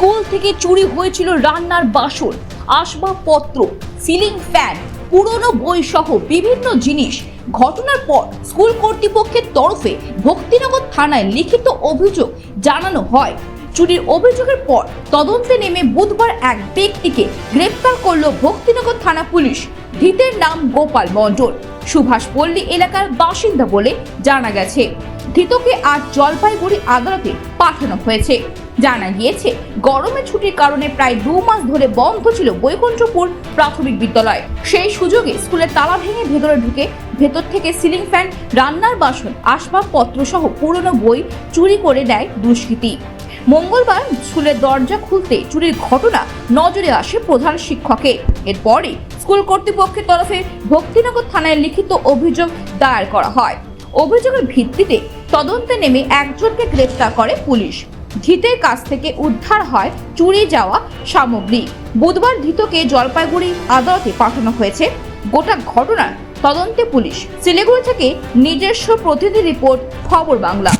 School থেকে চুরি হয়েছিল রান্নার বাসন, আসবাবপত্র, সিলিং ফ্যান, পুরনো বই সহ বিভিন্ন জিনিস। ঘটনার পর স্কুল কর্তৃপক্ষের তরফে ভক্তিনগর থানায় লিখিত অভিযোগ জানানো হয়। চুরির অভিযোগের পর তদন্তে নেমে বুধবার এক ব্যক্তিকে গ্রেপ্তার করল ভক্তিনগর থানা পুলিশ। ধৃতের নাম গোপাল মণ্ডল। সুভাষপল্লী এলাকার বাসিন্দা বলে জানা গেছে। ধৃতকে আজ জলপাইগুড়ি আদালতে পাঠানো হয়েছে। জানা গিয়েছে গরমের ছুটির কারণে প্রায় দু মাস ধরে বন্ধ ছিল বৈকুণ্ঠপুর প্রাথমিক বিদ্যালয়। সেই সুযোগে স্কুলের তালা ভেঙে ভেতরে ঢুকে ভেতর থেকে সিলিং ফ্যান, রান্নার বাসন, আসবাবপত্র সহ পুরনো বই চুরি করে দেয় দুষ্কৃতী। মঙ্গলবার স্কুলের দরজা খুলতে চুরির ঘটনা নজরে আসে প্রধান শিক্ষকের এরপরই স্কুল কর্তৃপক্ষের তরফে ভক্তিনগর থানায় লিখিত অভিযোগ দায়ের করা হয়। অভিযোগের ভিত্তিতে তদন্তে নেমে একজনকে গ্রেপ্তার করে পুলিশ। ধৃতের কাছ থেকে উদ্ধার হয় চুরি যাওয়া সামগ্রী। বুধবার ধৃতকে জলপাইগুড়ি আদালতে পাঠানো হয়েছে। গোটা ঘটনার তদন্তে পুলিশ। শিলিগুড়ি থেকে নিজস্ব প্রতিনিধি রিপোর্ট, খবর বাংলা।